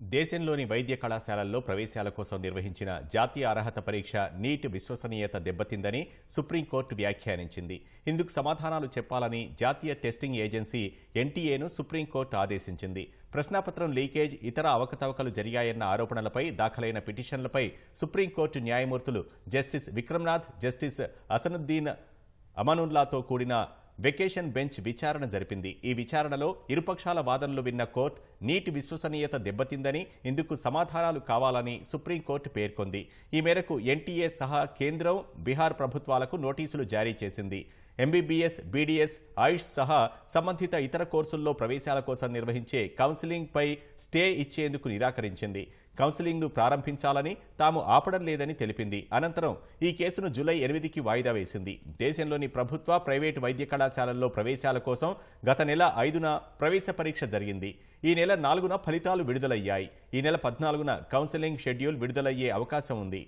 దేశంలోని వైద్య కళాశాలల్లో ప్రవేశాల కోసం నిర్వహించిన జాతీయ అర్హత పరీక్ష నీట్ విశ్వసనీయత దెబ్బతిందని సుప్రీంకోర్టు వ్యాఖ్యానించింది. ఇందుకు సమాధానాలు చెప్పాలని జాతీయ టెస్టింగ్ ఏజెన్సీ ఎన్టీఏను సుప్రీంకోర్టు ఆదేశించింది. ప్రశ్నాపత్రం లీకేజ్ ఇతర అవకతవకలు జరిగాయన్న ఆరోపణలపై దాఖలైన పిటిషన్లపై సుప్రీంకోర్టు న్యాయమూర్తులు జస్టిస్ విక్రమ్నాథ్ జస్టిస్ అసనుద్దీన్ అమనుల్లాతో కూడిన వెకేషన్ బెంచ్ విచారణ జరిపింది. ఈ విచారణలో ఇరుపక్షాల వాదనలు విన్న కోర్టు నీటి విశ్వసనీయత దెబ్బతిందని ఇందుకు సమాధానాలు కావాలని సుప్రీంకోర్టు పేర్కొంది. ఈ మేరకు ఎన్టీఏ సహా కేంద్రం బీహార్ ప్రభుత్వాలకు నోటీసులు జారీ చేసింది. ఎంబీబీఎస్ బీడీఎస్ ఆయుష్ సహా సంబంధిత ఇతర కోర్సుల్లో ప్రవేశాల కోసం నిర్వహించే కౌన్సిలింగ్పై స్టే ఇచ్చేందుకు నిరాకరించింది. కౌన్సిలింగ్ను ప్రారంభించాలని తాము ఆపడం లేదని తెలిపింది. అనంతరం ఈ కేసును జూలై ఎనిమిదికి వాయిదా వేసింది. దేశంలోని ప్రభుత్వ ప్రైవేటు వైద్య కళాశాలల్లో ప్రవేశాల కోసం గత నెల ఐదున ప్రవేశ పరీక్ష జరిగింది. ఈ నెల నాలుగున ఫలితాలు విడుదలయ్యాయి. ఈ నెల పద్నాలుగున కౌన్సిలింగ్ షెడ్యూల్ విడుదలయ్యే అవకాశం ఉంది.